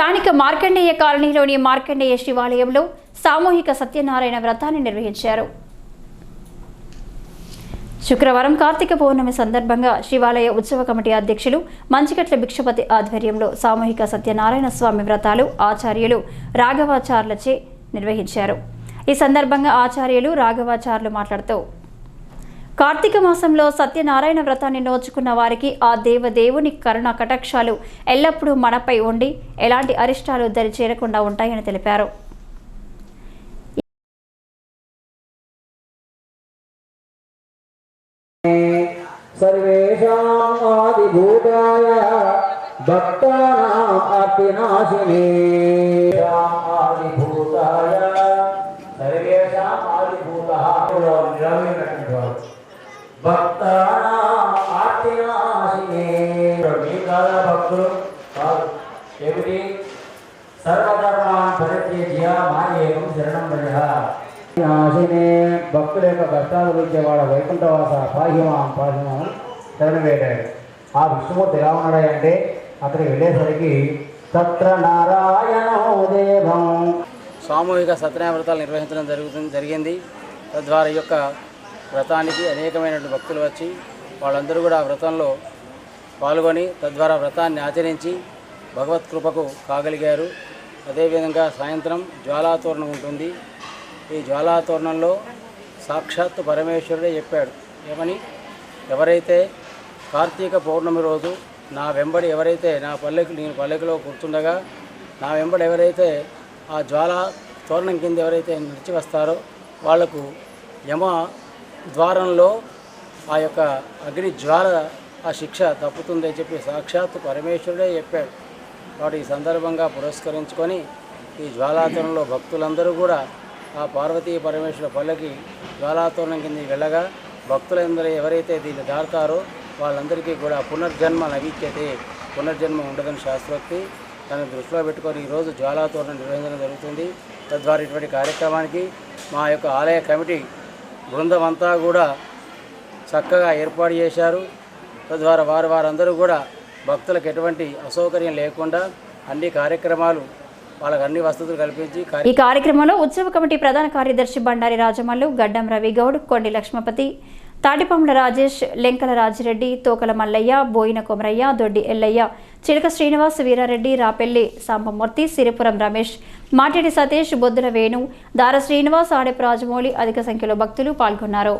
స్థానిక మార్కండేయ కాలనీలోని మార్కండేయ శివాలయంలో సామూహిక సత్యనారాయణ వ్రతాన్ని నిర్వహించారు. శుక్రవారం కార్తీక పౌర్ణమి సందర్భంగా శివాలయ ఉత్సవ కమిటీ అధ్యక్షులు మంచికట్ల భిక్షపతి ఆధ్వర్యంలో సామూహిక సత్యనారాయణ స్వామి వ్రతాలు ఆచార్యులు రాఘవాచార్లచే నిర్వహించారు. ఈ సందర్భంగా ఆచార్యులు రాఘవాచార్యులు మాట్లాడుతూ కార్తీక మాసంలో సత్యనారాయణ వ్రతాన్ని నోచుకున్న వారికి ఆ దేవదేవుని కరుణ కటాక్షాలు ఎల్లప్పుడూ మనపై ఉండి ఎలాంటి అరిష్టాలు దరి చేరకుండా ఉంటాయని తెలిపారు. భక్తానాం అర్పినాశినే భూతాయ భక్తానాం ఆర్తినాశినే మీ కాదా భక్తులు కాదు ఏమిటి? సర్వధర్మాన్ పరిత్యజ్య మాయేకం శరణం భజ నాశినే భక్తుల యొక్క కష్టాలు గురించి వాళ్ళ వైకుంఠవాస పాహిమాం పాహిమాం శరణం ఆ విష్ణుమూర్తి ఎలా ఉన్నాడు అంటే అక్కడికి వెళ్ళేసరికి తత్ర నారాయణో దేవం సామూహిక సత్యనారాయణ వ్రతాలు నిర్వహించడం జరుగుతుంది జరిగింది. తద్వారా ఈ యొక్క వ్రతానికి అనేకమైనటువంటి భక్తులు వచ్చి వాళ్ళందరూ కూడా ఆ వ్రతంలో పాల్గొని తద్వారా వ్రతాన్ని ఆచరించి భగవత్ కృపకు కాగలిగారు. అదేవిధంగా సాయంత్రం జ్వాలాతోరణం ఉంటుంది. ఈ జ్వాలాతోరణంలో సాక్షాత్తు పరమేశ్వరుడే చెప్పాడు. ఏమని? ఎవరైతే కార్తీక పౌర్ణమి రోజు నా వెంబడి ఎవరైతే నా పల్లెకు నేను పల్లెకులో కూర్చుండగా నా వెంబడి ఎవరైతే ఆ జ్వాల తోరణం కింద ఎవరైతే నడిచి వస్తారో వాళ్ళకు యమ ద్వారంలో ఆ యొక్క అగ్ని జ్వాల ఆ శిక్ష తప్పుతుందని చెప్పి సాక్షాత్తు పరమేశ్వరుడే చెప్పాడు. వాడు ఈ సందర్భంగా పురస్కరించుకొని ఈ జ్వాలాతోరణంలో భక్తులందరూ కూడా ఆ పార్వతీ పరమేశ్వర పల్లకి జ్వాలాతరణం కింద వెళ్ళగా భక్తులందరూ ఎవరైతే దీన్ని దాడతారో వాళ్ళందరికీ కూడా పునర్జన్మ లభించేది. పునర్జన్మ ఉండదని శాస్త్రోక్తి దాన్ని దృష్టిలో పెట్టుకొని ఈరోజు జ్వాలాతోరణ నిర్వహించడం జరుగుతుంది. తద్వారా ఇటువంటి కార్యక్రమానికి మా యొక్క ఆలయ కమిటీ బృందం అంతా కూడా చక్కగా ఏర్పాటు చేశారు. తద్వారా వారు వారందరూ కూడా భక్తులకు ఎటువంటి అసౌకర్యం లేకుండా అన్ని కార్యక్రమాలు వాళ్ళకి అన్ని వసతులు కల్పించి ఈ కార్యక్రమంలో ఉత్సవ కమిటీ ప్రధాన కార్యదర్శి బండారి రాజమల్లు గడ్డం రవి గౌడ్ కొండి లక్ష్మపతి తాటిపండ్ల రాజేష్ లెంకల రాజిరెడ్డి తోకల మల్లయ్య బోయిన కొమరయ్య దొడ్డి ఎల్లయ్య చిలక శ్రీనివాస్ వీరారెడ్డి రాపెల్లి సాంబమూర్తి సిరిపురం రమేష్ మాటేడి సతీష్ బొద్దుల వేణు దార శ్రీనివాస్ ఆడెపు రాజమౌళి అధిక సంఖ్యలో భక్తులు పాల్గొన్నారు.